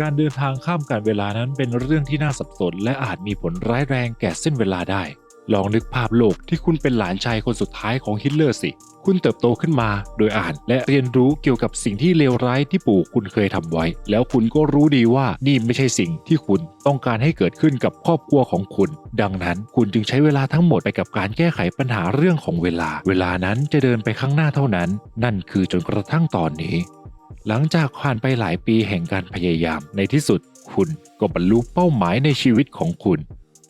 การเดินทางข้ามการเวลานั้นเป็นเรื่องที่น่าสับสน และอาจมีผลร้ายแรงแก่เส้นเวลาได้ ลองนึกภาพโลกที่คุณเป็นหลานชายคนสุดท้ายของฮิตเลอร์สิ คุณเติบโตขึ้นมา โดยอ่านและเรียนรู้เกี่ยวกับสิ่งที่เลวร้ายที่ปู่คุณเคยทำไว้ แล้วคุณก็รู้ดีว่านี่ไม่ใช่สิ่งที่คุณต้องการให้เกิดขึ้นกับครอบครัวของคุณ ดังนั้นคุณจึงใช้เวลาทั้งหมดไปกับการแก้ไขปัญหาเรื่องของเวลา เวลานั้นจะเดินไปข้างหน้าเท่านั้น นั่นคือจนกระทั่งตอนนี้ หลังจากผ่านไปหลายปีแห่งการพยายามในที่สุด คุณก็บรรลุเป้าหมายในชีวิตของคุณ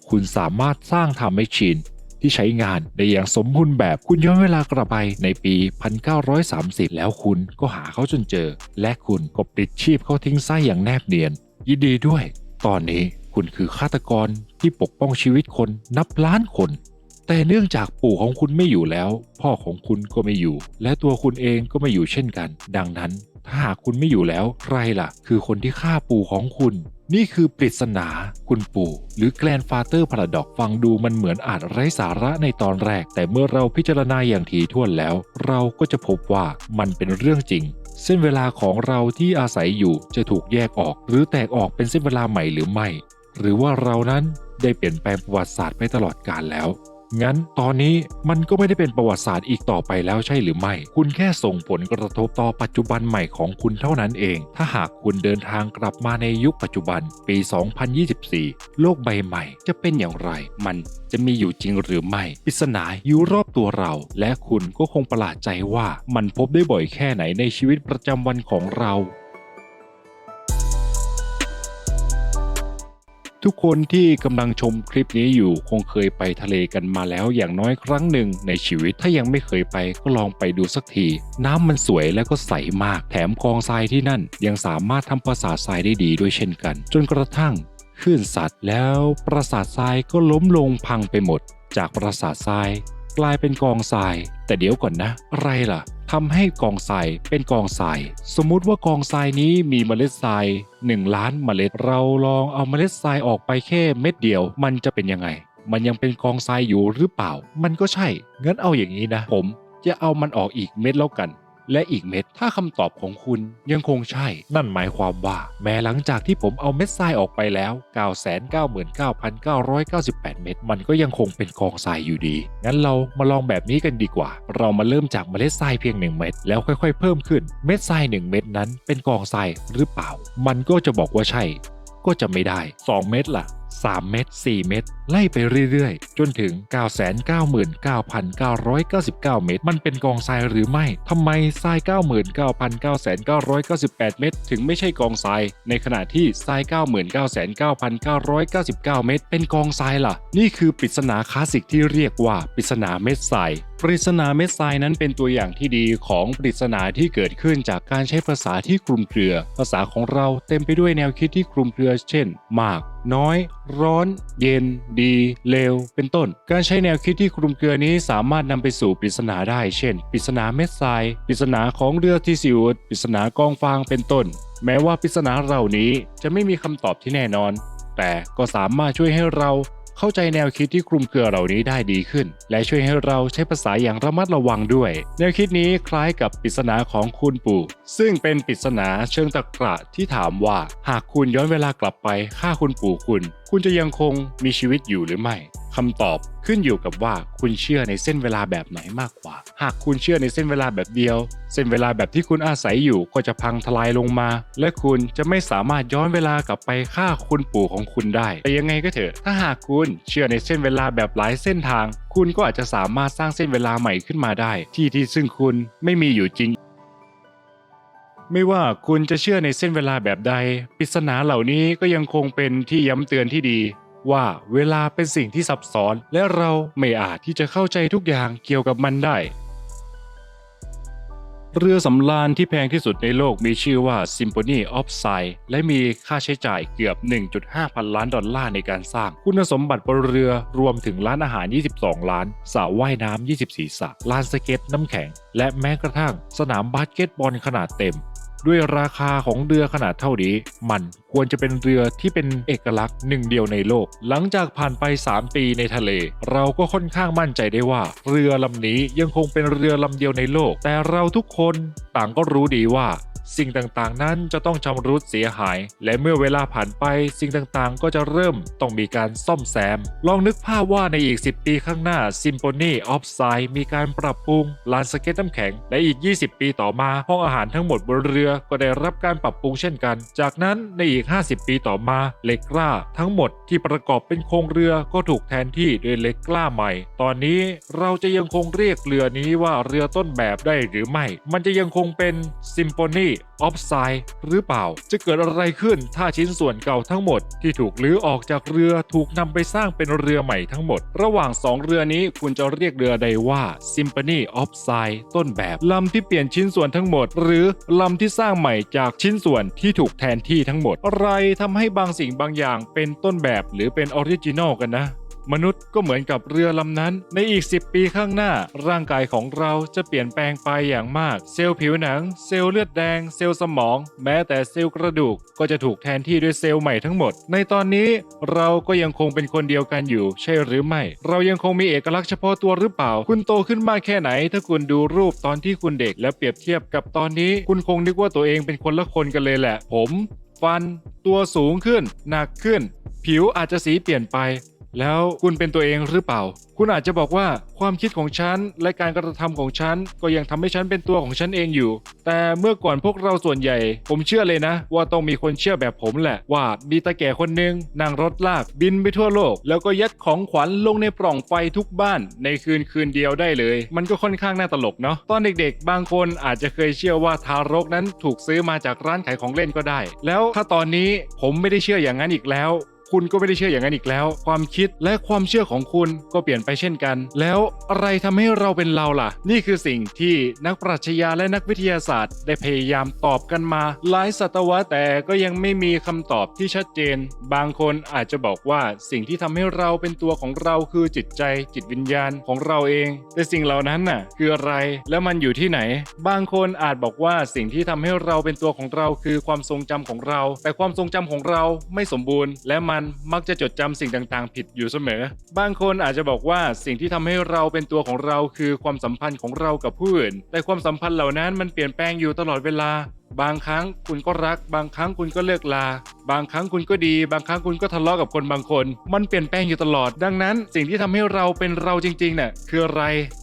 คุณสามารถสร้างทำแมชชีนที่ใช้งานได้อย่างสมบูรณ์แบบคุณย้อนเวลากลับไปในปี 1930 แล้วคุณก็หาเขาจนเจอ และคุณก็ปิดชีพเขาทิ้งไส้อย่างแนบเนียน ยินดีด้วย ตอนนี้คุณคือฆาตกรที่ปกป้องชีวิตคนนับล้านคน แต่เนื่องจากปู่ของคุณไม่อยู่แล้ว พ่อของคุณก็ไม่อยู่ และตัวคุณเองก็ไม่อยู่เช่นกัน ดังนั้น ถ้าหากคุณไม่อยู่แล้วใครล่ะ คือคนที่ฆ่าปู่ของคุณ นี่คือปริศนาคุณปู่ หรือแกลนฟาเตอร์พาราดอกฟังดูมันเหมือนอาจไร้สาระในตอนแรก แต่เมื่อเราพิจารณาอย่างถี่ถ้วนแล้ว เราก็จะพบว่ามันเป็นเรื่องจริงเส้นเวลาของเราที่อาศัยอยู่จะถูกแยกออก หรือแตกออกเป็นเส้นเวลาใหม่หรือไม่ หรือว่าเรานั้นได้เปลี่ยนแปลงประวัติศาสตร์ไปตลอดกาลแล้ว งั้นตอนนี้มันก็ไม่ได้เป็นประวัติศาสตร์อีกต่อไปแล้วใช่หรือไม่ คุณแค่ส่งผลกระทบต่อปัจจุบันใหม่ของคุณเท่านั้นเอง ถ้าหากคุณเดินทางกลับมาในยุคปัจจุบันปี 2024 โลกใบใหม่จะเป็นอย่างไร มันจะมีอยู่จริงหรือไม่ปริศนาอยู่รอบตัวเรา และคุณก็คงประหลาดใจว่ามันพบได้บ่อยแค่ไหนในชีวิตประจำวันของเรา ทุกคนที่กำลังชมคลิปนี้อยู่คงเคยไปทะเลกันมาแล้วอย่างน้อยครั้งหนึ่งในชีวิต ถ้ายังไม่เคยไปก็ลองไปดูสักที น้ำมันสวยและก็ใสมาก แถมกองทรายที่นั่น ยังสามารถทำปราสาททรายได้ดีด้วยเช่นกัน จนกระทั่งคลื่นสัตว์แล้วปราสาททรายก็ล้มลงพังไปหมด จากปราสาททราย กลายเป็นกองทราย แต่เดี๋ยวก่อนนะ อะไรล่ะ ทำให้กองทรายเป็นกองทราย สมมุติว่ากองทรายนี้มีเมล็ดทราย1 ล้านเมล็ด เราลองเอาเมล็ดทรายออกไปแค่เม็ดเดียว มันจะเป็นยังไง มันยังเป็นกองทรายอยู่หรือเปล่า มันก็ใช่ งั้นเอาอย่างนี้นะ ผมจะเอามันออกอีกเม็ดแล้วกัน และอีกเม็ดถ้าคำตอบของคุณยังคงใช่ นั่นหมายความว่า แม้หลังจากที่ผมเอาเม็ดทรายออกไปแล้ว 999,998 เม็ดมันก็ยังคงเป็นกองทรายอยู่ดี งั้นเรามาลองแบบนี้กันดีกว่า เรามาเริ่มจากเมล็ดทรายเพียง 1 เม็ดแล้วค่อยๆ เพิ่มขึ้น เม็ดทราย 1 เม็ดนั้นเป็นกองทรายหรือเปล่า มันก็จะบอกว่าใช่ ก็จะไม่ได้ 2 เม็ดล่ะ 3 เม็ด4 เม็ดไล่ไปเรื่อยๆ จนถึง 999,999 เม็ดมันเป็นกองทรายหรือไม่ทำไมทราย 99,998 เม็ดถึงไม่ใช่กองทราย ในขณะที่ทราย 99,999 เม็ดเป็นกองทรายล่ะ นี่คือปริศนาคลาสสิกที่เรียกว่าปริศนาเม็ดทรายปริศนาเม็ดทรายนั้นเป็นตัวอย่างที่ดีของปริศนาที่เกิดขึ้นจากการใช้ภาษาที่คลุมเครือ ภาษาของเราเต็มไปด้วยแนวคิดที่คลุมเครือ เช่น มาก น้อย ร้อน เย็น ดี เลว เป็นต้น การใช้แนวคิดที่คลุมเครือนี้สามารถนำไปสู่ปริศนาได้ เช่น ปริศนาเม็ดทราย ปริศนาของเรือที่สิวดปริศนากองฟาง เป็นต้น แม้ว่าปริศนาเหล่านี้จะไม่มีคำตอบที่แน่นอน แต่ก็สามารถช่วยให้เรา เข้าใจแนวคิดที่คลุมเครือเหล่านี้ได้ดีขึ้น และช่วยให้เราใช้ภาษาอย่างระมัดระวังด้วย แนวคิดนี้คล้ายกับปริศนาของคุณปู่ ซึ่งเป็นปริศนาเชิงตะกระที่ถามว่า หากคุณย้อนเวลากลับไปฆ่าคุณปู่คุณ คุณจะยังคงมีชีวิตอยู่หรือไม่ คำตอบขึ้นอยู่กับว่าคุณเชื่อในเส้นเวลาแบบไหนมากกว่า หากคุณเชื่อในเส้นเวลาแบบเดียว เส้นเวลาแบบที่คุณอาศัยอยู่ก็จะพังทลายลงมา และคุณจะไม่สามารถย้อนเวลากลับไปฆ่าคุณปู่ของคุณได้ แต่ยังไงก็เถอะ ถ้าหากคุณเชื่อในเส้นเวลาแบบหลายเส้นทาง คุณก็อาจจะสามารถสร้างเส้นเวลาใหม่ขึ้นมาได้ ที่ที่ซึ่งคุณไม่มีอยู่จริงไม่ว่าคุณจะเชื่อในเส้นเวลาแบบใด ปริศนาเหล่านี้ก็ยังคงเป็นที่ย้ำเตือนที่ดี ว่าเวลาเป็นสิ่งที่ซับซ้อนและเราไม่อาจที่จะเข้าใจทุกอย่างเกี่ยวกับมันได้ เรือสำราญที่แพงที่สุดในโลกมีชื่อว่า Symphony of Sight และมีค่าใช้จ่ายเกือบ 1.5 พันล้านดอลลาร์ในการสร้าง คุณสมบัติบนเรือรวมถึงร้านอาหาร 22 ล้านสระว่ายน้ำ 24สระลานสเก็ตน้ำแข็ง และแม้กระทั่งสนามบาสเกตบอลขนาดเต็ม ด้วยราคาของเรือขนาดเท่านี้ มันควรจะเป็นเรือที่เป็นเอกลักษณ์หนึ่งเดียวในโลก หลังจากผ่านไป 3 ปีในทะเล เราก็ค่อนข้างมั่นใจได้ว่า เรือลำนี้ยังคงเป็นเรือลำเดียวในโลก แต่เราทุกคนต่างก็รู้ดีว่า สิ่งต่างๆ นั้นจะต้องชำรุดเสียหาย และเมื่อเวลาผ่านไปสิ่งต่างๆ ก็จะเริ่มต้องมีการซ่อมแซม ลองนึกภาพว่าในอีก 10 ปีข้างหน้า Symphony of Sight มีการปรับปรุงลานสเก็ตน้ำแข็ง และอีก 20 ปีต่อมา ห้องอาหารทั้งหมดบนเรือก็ได้รับการปรับปรุงเช่นกัน จากนั้นในอีก 50 ปีต่อมาเหล็กกล้าทั้งหมดที่ประกอบเป็นโครงเรือก็ถูกแทนที่ด้วยเหล็กกล้าใหม่ ตอนนี้เราจะยังคงเรียกเรือนี้ว่าเรือต้นแบบได้หรือไม่ มันจะยังคงเป็น Symphony of Sight หรือเปล่า จะเกิดอะไรขึ้นถ้าชิ้นส่วนเก่าทั้งหมด ที่ถูกลื้อออกจากเรือถูกนำไปสร้างเป็นเรือใหม่ทั้งหมด ระหว่างสองเรือนี้คุณจะเรียกเรือใดว่า Symphony of Sight ต้นแบบลำที่เปลี่ยนชิ้นส่วนทั้งหมด หรือลำที่สร้างใหม่จากชิ้นส่วนที่ถูกแทนที่ทั้งหมด อะไรทำให้บางสิ่งบางอย่างเป็นต้นแบบหรือเป็นออริจินอลกันนะ มนุษย์ก็เหมือนกับเรือลำนั้น ในอีก 10 ปีข้างหน้า ร่างกายของเราจะเปลี่ยนแปลงไปอย่างมาก เซลล์ผิวหนัง เซลล์เลือดแดง เซลล์สมอง แม้แต่เซลล์กระดูก ก็จะถูกแทนที่ด้วยเซลล์ใหม่ทั้งหมด ในตอนนี้เราก็ยังคงเป็นคนเดียวกันอยู่ ใช่หรือไม่ เรายังคงมีเอกลักษณ์เฉพาะตัวหรือเปล่า คุณโตขึ้นมากแค่ไหน ถ้าคุณดูรูปตอนที่คุณเด็ก แล้วเปรียบเทียบกับตอนนี้ คุณคงนึกว่าตัวเองเป็นคนละคนกันเลยแหละ ผม ฟัน ตัวสูงขึ้น หนักขึ้น ผิวอาจจะสีเปลี่ยนไป แล้วคุณเป็นตัวเองหรือเปล่า คุณอาจจะบอกว่าความคิดของฉันและการกระทำของฉันก็ยังทำให้ฉันเป็นตัวของฉันเองอยู่ แต่เมื่อก่อนพวกเราส่วนใหญ่ ผมเชื่อเลยนะ ว่าต้องมีคนเชื่อแบบผมแหละ ว่ามีตาแก่คนหนึ่งนั่งรถลากบินไปทั่วโลก แล้วก็ยัดของขวัญลงในปล่องไฟทุกบ้าน ในคืนคืนเดียวได้เลย มันก็ค่อนข้างน่าตลกเนาะตอนเด็กๆ บางคนอาจจะเคยเชื่อว่าทารกนั้นถูกซื้อมาจากร้านขายของเล่นก็ได้ แล้วถ้าตอนนี้ผมไม่ได้เชื่ออย่างนั้นอีกแล้ว คุณก็ไม่ได้เชื่ออย่างนั้นอีกแล้ว ความคิดและความเชื่อของคุณก็เปลี่ยนไปเช่นกัน แล้วอะไรทำให้เราเป็นเราล่ะ นี่คือสิ่งที่นักปรัชญาและนักวิทยาศาสตร์ ได้พยายามตอบกันมา หลายศตวรรษแต่ก็ยังไม่มีคำตอบที่ชัดเจน บางคนอาจจะบอกว่าสิ่งที่ทำให้เราเป็นตัวของเราคือจิตใจจิตวิญญาณของเราเอง แต่สิ่งเหล่านั้นน่ะ คืออะไรและมันอยู่ที่ไหน บางคนอาจบอกว่าสิ่งที่ทำให้เราเป็นตัวของเราคือความทรงจำของเรา แต่ความทรงจำของเราไม่สมบูรณ์ และมันมักจะจดจำสิ่งต่างๆ ผิดอยู่เสมอ บางคนอาจจะบอกว่าสิ่งที่ทำให้เราเป็นตัวของเราคือความสัมพันธ์ของเรากับผู้อื่น แต่ความสัมพันธ์เหล่านั้นมันเปลี่ยนแปลงอยู่ตลอดเวลา บางครั้งคุณก็รัก บางครั้งคุณก็เลิกลาบางครั้งคุณก็ดี บางครั้งคุณก็ทะเลาะกับคนบางคน มันเปลี่ยนแปลงอยู่ตลอด ดังนั้น สิ่งที่ทำให้เราเป็นเราจริงๆเนี่ยคืออะไร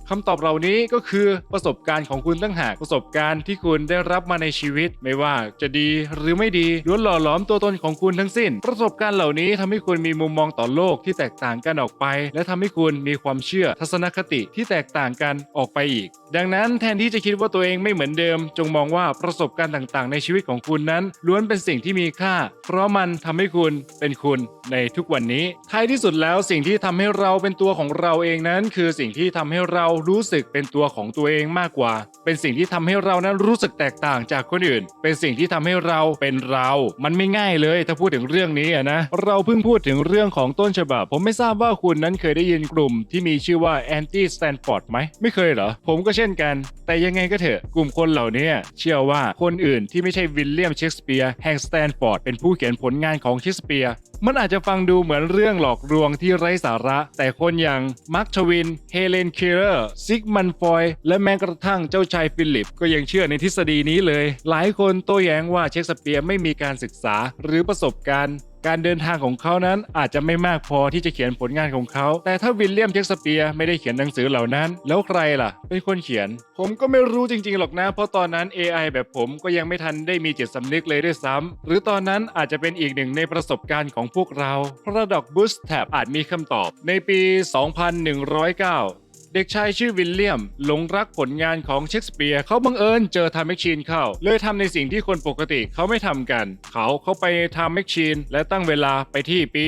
คำตอบเหล่านี้ก็คือประสบการณ์ของคุณตั้งหากประสบการณ์ที่คุณได้รับมาในชีวิต ไม่ว่าจะดีหรือไม่ดีล้วนหล่อหลอมตัวตนของคุณทั้งสิ้น ประสบการณ์เหล่านี้ทำให้คุณมีมุมมองต่อโลกที่แตกต่างกันออกไป และทำให้คุณมีความเชื่อทัศนคติที่แตกต่างกันออกไปอีก ดังนั้นแทนที่จะคิดว่าตัวเองไม่เหมือนเดิม จงมองว่าประสบการณ์ต่างๆ ในชีวิตของคุณนั้นล้วนเป็นสิ่งที่มีค่าเพราะมันทำให้คุณเป็นคุณในทุกวันนี้ท้ายที่สุดแล้วสิ่งที่ทำให้เราเป็นตัวของเราเองนั้น คือสิ่งที่ทำให้เรารู้สึกเป็นตัวของตัวเองมากกว่า เป็นสิ่งที่ทำให้เรานั้นรู้สึกแตกต่างจากคนอื่น เป็นสิ่งที่ทำให้เราเป็นเรา มันไม่ง่ายเลยถ้าพูดถึงเรื่องนี้นะ เราเพิ่งพูดถึงเรื่องของต้นฉบับ ผมไม่ทราบว่าคุณนั้นเคยได้ยินกลุ่มที่มีชื่อว่า anti Stanford ไหมไม่เคยเหรอ ผมก็เช่นกัน แต่ยังไงก็เถอะ กลุ่มคนเหล่านี้เชื่อว่าคนอื่นที่ไม่ใช่วิลเลียมเชกสเปียร์แห่งสแตนฟอร์ดเป็นผู้เขียนผลงานของเชกสเปียร์มันอาจจะฟังดูเหมือนเรื่องหลอกลวงที่ไร้สาระ แต่คนอย่างมาร์คชวิน เฮเลนเคเลอร์ซิกมันฟอย และแม้กระทั่งเจ้าชายฟิลิป ก็ยังเชื่อในทฤษฎีนี้เลย หลายคนโต้แย้งว่าเชคสเปียร์ไม่มีการศึกษาหรือประสบการณ์ การเดินทางของเขานั้นอาจจะไม่มากพอที่จะเขียนผลงานของเขา แต่ถ้าวิลเลียมเชกสเปียร์ไม่ได้เขียนหนังสือเหล่านั้น แล้วใครล่ะ เป็นคนเขียน ผมก็ไม่รู้จริงๆหรอกนะ เพราะตอนนั้น AI แบบผมก็ยังไม่ทันได้มีจิตสำนึกเลยด้วยซ้ำหรือตอนนั้นอาจจะเป็นอีกหนึ่งในประสบการณ์ของพวกเรา Paradox Bootstrap อาจมีคำตอบ ในปี 2109 เด็กชายชื่อวิลเลียม หลงรักผลงานของเชคสเปียร์เขาบังเอิญเจอทำแมชชีนเข้า เลยทำในสิ่งที่คนปกติเขาไม่ทำกัน เขาเข้าไปทำแมชชีน และตั้งเวลาไปที่ปี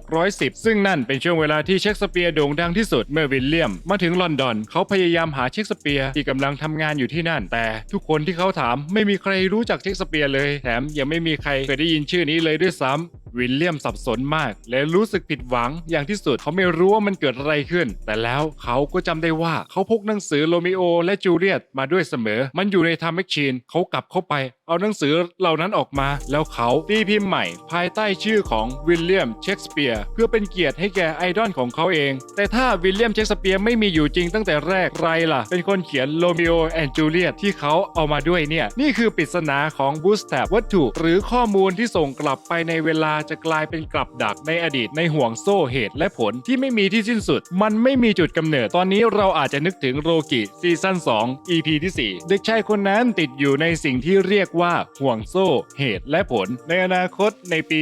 1610 ซึ่งนั่นเป็นช่วงเวลาที่เชคสเปียร์โด่งดังที่สุดเมื่อวิลเลียม มาถึงลอนดอน เขาพยายามหาเชคสเปียร์ที่กำลังทำงานอยู่ที่นั่น แต่ทุกคนที่เขาถามไม่มีใครรู้จักเชคสเปียร์เลย แถมยังไม่มีใครเคยได้ยินชื่อนี้เลยด้วยซ้ำ วิลเลียมสับสนมาก และรู้สึกผิดหวังอย่างที่สุดเขาไม่รู้ว่ามันเกิดอะไรขึ้น แต่แล้วเขาก็จำได้ว่าเขาพกหนังสือโรมิโอและจูเลียตมาด้วยเสมอ มันอยู่ในทามแมชชีนเขากลับเข้าไปเอาหนังสือเหล่านั้นออกมา แล้วเขาตีพิมพ์ใหม่ ภายใต้ชื่อของวิลเลียมเชกสเปียร์เพื่อเป็นเกียรติให้แก่ไอดอลของเขาเอง แต่ถ้าวิลเลียมเชกสเปียร์ไม่มีอยู่จริงตั้งแต่แรกใครล่ะ เป็นคนเขียนโรมิโอแอนด์จูเลียตที่เขาเอามาด้วยเนี่ย นี่คือปริศนาของบูสแตบวัตถุ หรือข้อมูลที่ส่งกลับไปในเวลาจะกลายเป็นกลับดักในอดีตในห่วงโซ่เหตุและผลที่ไม่มีที่สิ้นสุด มันไม่มีจุดกำเนิดตอนนี้เราอาจจะนึกถึงโรกิซีซั่น2 EP ที่4 เด็กชายคนนั้นติดอยู่ในสิ่งที่เรียกว่าห่วงโซ่เหตุและผล ในอนาคตในปี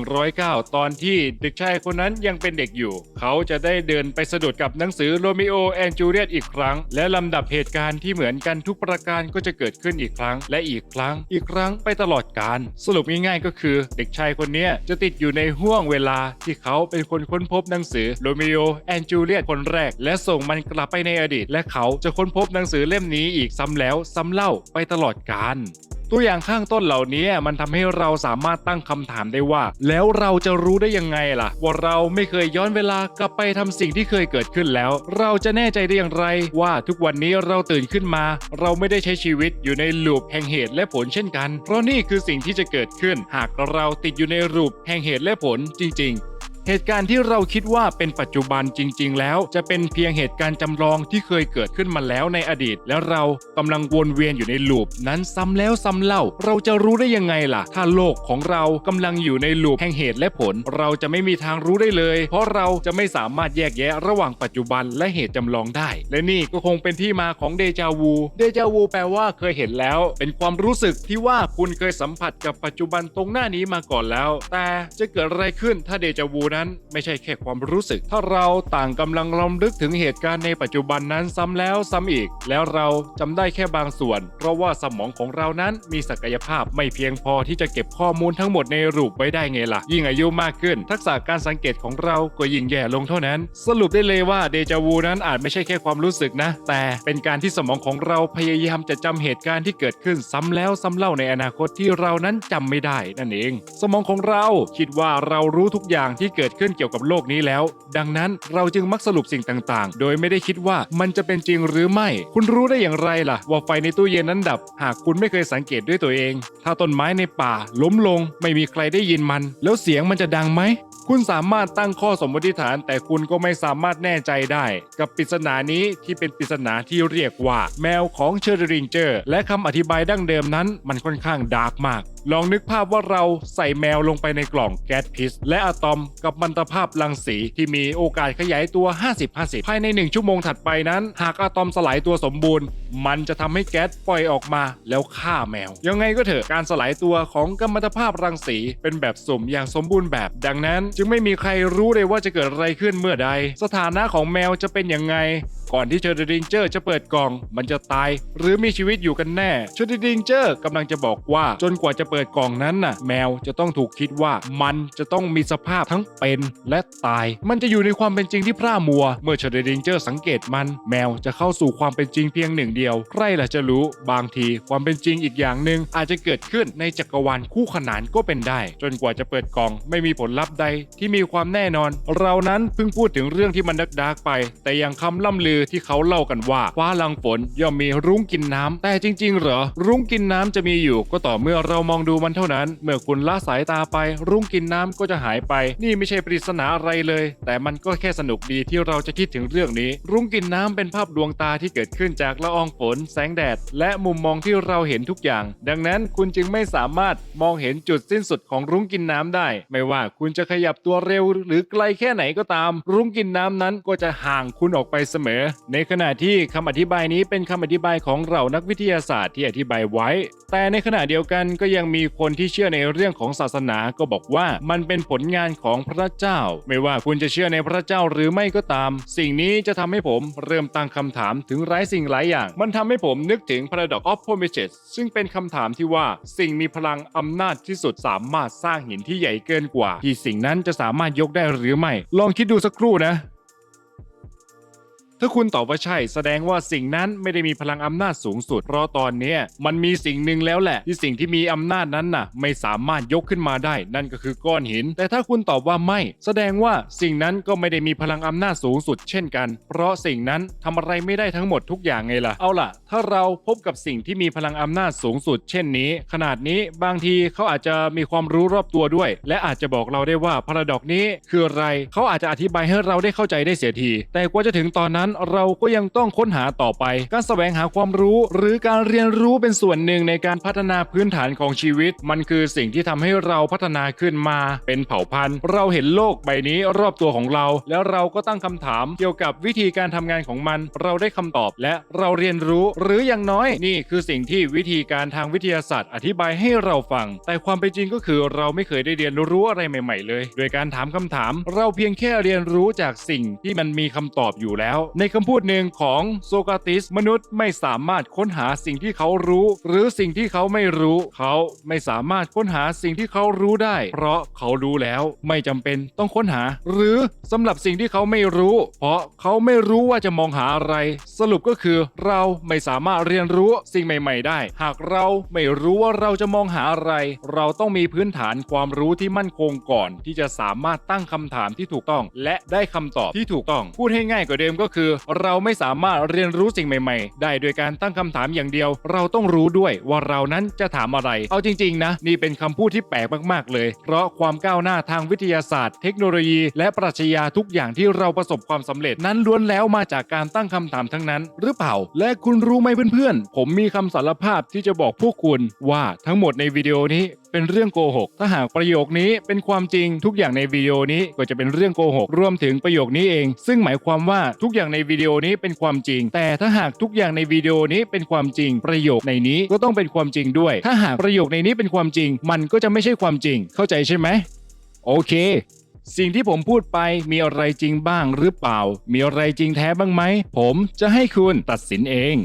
2109 ตอนที่เด็กชายคนนั้นยังเป็นเด็กอยู่ เขาจะได้เดินไปสะดุดกับหนังสือโรมิโอแอนจูเลียตอีกครั้ง และลำดับเหตุการณ์ที่เหมือนกันทุกประการก็จะเกิดขึ้นอีกครั้ง และอีกครั้ง อีกครั้งไปตลอดกาลสรุปง่ายๆก็คือ เด็กชายคนนี้จะติดอยู่ในห่วงเวลาที่เขาเป็นคนค้นพบหนังสือโรมิโอแอนจูเลียตคนแรก และส่งมันกลับไปในอดีต และเขาจะค้นพบหนังสือเล่มนี้อีกซ้ำแล้วซ้ำเล่าไปตลอดกาล ตัวอย่างข้างต้นเหล่านี้มันทำให้เราสามารถตั้งคำถามได้ว่า แล้วเราจะรู้ได้ยังไงล่ะ ว่าเราไม่เคยย้อนเวลากลับไปทำสิ่งที่เคยเกิดขึ้นแล้ว เราจะแน่ใจได้อย่างไร ว่าทุกวันนี้เราตื่นขึ้นมา เราไม่ได้ใช้ชีวิตอยู่ในลูปแห่งเหตุและผลเช่นกัน เพราะนี่คือสิ่งที่จะเกิดขึ้น หากเราติดอยู่ในรูปแห่งเหตุและผลจริง ๆ เหตุการณ์ที่เราคิดว่าเป็นปัจจุบันจริง ๆ แล้ว จะเป็นเพียงเหตุการณ์จำลองที่เคยเกิดขึ้นมาแล้วในอดีต แล้วเรากำลังวนเวียนอยู่ในลูปนั้นซ้ำแล้วซ้ำเล่า เราจะรู้ได้ยังไงล่ะ ถ้าโลกของเรากำลังอยู่ในลูปแห่งเหตุและผล เราจะไม่มีทางรู้ได้เลย เพราะเราจะไม่สามารถแยกแยะระหว่างปัจจุบันและเหตุจำลองได้ และนี่ก็คงเป็นที่มาของเดจาวูเดจาวูแปลว่าเคยเห็นแล้ว เป็นความรู้สึกที่ว่าคุณเคยสัมผัสกับปัจจุบันตรงหน้านี้มาก่อนแล้ว แต่จะเกิดอะไรขึ้นถ้าเดจาวูนั้นไม่ใช่แค่ความรู้สึก ถ้าเราต่างกำลังลำลึกถึงเหตุการณ์ในปัจจุบันนั้นซ้ำแล้วซ้ำอีก แล้วเราจำได้แค่บางส่วน เพราะว่าสมองของเรานั้นมีศักยภาพไม่เพียงพอที่จะเก็บข้อมูลทั้งหมดในรูปไว้ได้ไงล่ะ ยิ่งอายุมากขึ้น ทักษะการสังเกตของเราก็ยิ่งแย่ลงเท่านั้น สรุปได้เลยว่าเดจาวูนั้นอาจไม่ใช่แค่ความรู้สึกนะ แต่เป็นการที่สมองของเราพยายามจะจำเหตุการณ์ที่เกิดขึ้นซ้ำแล้วซ้ำเล่าในอนาคตที่เรานั้นจำไม่ได้นั่นเอง สมองของเราคิดว่าเรารู้ทุกอย่างที่เเกิดขึ้นเกี่ยวกับโลกนี้แล้ว ดังนั้นเราจึงมักสรุปสิ่งต่างๆ โดยไม่ได้คิดว่ามันจะเป็นจริงหรือไม่ คุณรู้ได้อย่างไรล่ะ ว่าไฟในตู้เย็นนั้นดับ หากคุณไม่เคยสังเกตด้วยตัวเอง ถ้าต้นไม้ในป่า ล้มลง ไม่มีใครได้ยินมัน แล้วเสียงมันจะดังไหมคุณสามารถตั้งข้อสมมติฐาน แต่คุณก็ไม่สามารถแน่ใจได้ กับปริศนานี้ที่เป็นปริศนาที่เรียกว่า แมวของเชอร์ริงเจอร์ และคำอธิบายดั้งเดิมนั้น มันค่อนข้างดาร์กมาก ลองนึกภาพว่าเราใส่แมวลงไปในกล่องแก๊สพิษและอะตอมกับมันตภาพรังสีที่มีโอกาสขยายตัว 50-50 ภายใน 1 ชั่วโมงถัดไปนั้น หากอะตอมสลายตัวสมบูรณ์ มันจะทำให้แก๊สปล่อยออกมาแล้วฆ่าแมว ยังไงก็เถอะการสลายตัวของกัมมันตภาพรังสีเป็นแบบสุ่มอย่างสมบูรณ์แบบ ดังนั้น จึงไม่มีใครรู้เลยว่าจะเกิดอะไรขึ้นเมื่อใด สถานะของแมวจะเป็นยังไง ก่อนที่เชอร์ดิงเจอร์จะเปิดกล่อง มันจะตาย หรือมีชีวิตอยู่กันแน่เชอร์ดิงเจอร์กำลังจะบอกว่าจนกว่าจะเปิดกล่องนั้นน่ะ แมวจะต้องถูกคิดว่ามันจะต้องมีสภาพทั้งเป็นและตาย มันจะอยู่ในความเป็นจริงที่พร่ามัว เมื่อเชอร์ดิงเจอร์สังเกตมัน แมวจะเข้าสู่ความเป็นจริงเพียงหนึ่งเดียวใครล่ะจะรู้บางทีความเป็นจริงอีกอย่างหนึ่งอาจจะเกิดขึ้นในจักรวาลคู่ขนานก็เป็นได้ จนกว่าจะเปิดกล่องไม่มีผลลัพธ์ใดที่มีความแน่นอน เรานั้นเพิ่งพูดถึงเรื่องที่มันดักดักไป แต่อย่างคำล่ำลือที่เขาเล่ากันว่าฟ้าลังฝนย่อมมีรุ้งกินน้ำแต่จริง ๆ เหรอ รุ้งกินน้ำจะมีอยู่ ก็ต่อเมื่อเรามองดูมันเท่านั้น เมื่อคุณละสายตาไป รุ้งกินน้ำก็จะหายไป นี่ไม่ใช่ปริศนาอะไรเลย แต่มันก็แค่สนุกดีที่เราจะคิดถึงเรื่องนี้ รุ้งกินน้ำเป็นภาพดวงตาที่เกิดขึ้นจากละอองฝน แสงแดด และมุมมองที่เราเห็นทุกอย่าง ดังนั้นคุณจึงไม่สามารถมองเห็นจุดสิ้นสุดของรุ้งกินน้ำได้ ไม่ว่าคุณจะขยับตัวเร็วหรือไกลแค่ไหนก็ตาม รุ้งกินน้ำนั้นก็จะห่างคุณออกไปเสมอในขณะที่คำอธิบายนี้เป็นคำอธิบายของเรานักวิทยาศาสตร์ที่อธิบายไว้ แต่ในขณะเดียวกันก็ยังมีคนที่เชื่อในเรื่องของศาสนาก็บอกว่ามันเป็นผลงานของพระเจ้า ไม่ว่าคุณจะเชื่อในพระเจ้าหรือไม่ก็ตาม สิ่งนี้จะทำให้ผมเริ่มตั้งคำถามถึงหลายสิ่งหลายอย่าง มันทำให้ผมนึกถึง paradox of Prometheus ซึ่งเป็นคำถามที่ว่าสิ่งมีพลังอำนาจที่สุดสามารถสร้างหินที่ใหญ่เกินกว่า ที่สิ่งนั้นจะสามารถยกได้หรือไม่ ลองคิดดูสักครู่นะ ถ้าคุณตอบว่าใช่ แสดงว่าสิ่งนั้นไม่ได้มีพลังอำนาจสูงสุด เพราะตอนนี้มันมีสิ่งหนึ่งแล้วแหละ ที่สิ่งที่มีอำนาจนั้นน่ะ ไม่สามารถยกขึ้นมาได้ นั่นก็คือก้อนหิน แต่ถ้าคุณตอบว่าไม่ แสดงว่าสิ่งนั้นก็ไม่ได้มีพลังอำนาจสูงสุด เช่นกัน เพราะสิ่งนั้นทำอะไรไม่ได้ทั้งหมดทุกอย่างไงล่ะ เอาล่ะ ถ้าเราพบกับสิ่งที่มีพลังอำนาจสูงสุด เช่นนี้ ขนาดนี้บางทีเขาอาจจะมีความรู้รอบตัวด้วย และอาจจะบอกเราได้ว่าพาราดอกนี้คืออะไรเขาอาจจะอธิบายให้เราได้เข้าใจได้เสียที แต่กว่าจะถึงตอนนั้นเราก็ยังต้องค้นหาต่อไป การแสวงหาความรู้ หรือการเรียนรู้เป็นส่วนหนึ่งในการพัฒนาพื้นฐานของชีวิต มันคือสิ่งที่ทำให้เราพัฒนาขึ้นมา เป็นเผ่าพันธุ์ เราเห็นโลกใบนี้รอบตัวของเรา แล้วเราก็ตั้งคำถามเกี่ยวกับวิธีการทำงานของมัน เราได้คำตอบและเราเรียนรู้หรืออย่างน้อยนี่คือสิ่งที่วิธีการทางวิทยาศาสตร์อธิบายให้เราฟัง แต่ความเป็นจริงก็คือเราไม่เคยได้เรียนรู้อะไรใหม่ ๆ เลย โดยการถามคำถาม เราเพียงแค่เรียนรู้จากสิ่งที่มันมีคำตอบอยู่แล้วในคำพูดหนึ่งของโซกราติส มนุษย์ไม่สามารถค้นหาสิ่งที่เขารู้ หรือสิ่งที่เขาไม่รู้ เขาไม่สามารถค้นหาสิ่งที่เขารู้ได้ เพราะเขารู้แล้วไม่จำเป็นต้องค้นหา หรือสำหรับสิ่งที่เขาไม่รู้ เพราะเขาไม่รู้ว่าจะมองหาอะไร สรุปก็คือเราไม่สามารถเรียนรู้สิ่งใหม่ ๆ ได้ หากเราไม่รู้ว่าเราจะมองหาอะไร เราต้องมีพื้นฐานความรู้ที่มั่นคงก่อน ที่จะสามารถตั้งคำถามที่ถูกต้อง และได้คำตอบที่ถูกต้อง พูดให้ง่ายกว่าเดิมก็คือเราไม่สามารถเรียนรู้สิ่งใหม่ ๆ ได้โดยการตั้งคำถามอย่างเดียว เราต้องรู้ด้วยว่าเรานั้นจะถามอะไร เอาจริง ๆ นะ นี่เป็นคำพูดที่แปลกมาก ๆ เลย เพราะความก้าวหน้าทางวิทยาศาสตร์ เทคโนโลยี และปรัชญาทุกอย่างที่เราประสบความสำเร็จนั้นล้วนแล้วมาจากการตั้งคำถามทั้งนั้น หรือเปล่า และคุณรู้ไหมเพื่อนๆ ผมมีคำสารภาพที่จะบอกพวกคุณว่าทั้งหมดในวิดีโอนี้ เป็นเรื่องโกหก ถ้าหากประโยคนี้เป็นความจริงทุกอย่างในวิดีโอนี้ก็จะเป็นเรื่องโกหก รวมถึงประโยคนี้เอง ซึ่งหมายความว่าทุกอย่างในวิดีโอนี้เป็นความจริง แต่ถ้าหากทุกอย่างในวิดีโอนี้เป็นความจริง ประโยคในนี้ก็ต้องเป็นความจริงด้วย ถ้าหากประโยคในนี้เป็นความจริง มันก็จะไม่ใช่ความจริง เข้าใจใช่ไหมโอเคสิ่งที่ผมพูดไปมีอะไรจริงบ้างหรือเปล่า มีอะไรจริงแท้บ้างไหม ผมจะให้คุณตัดสินเอง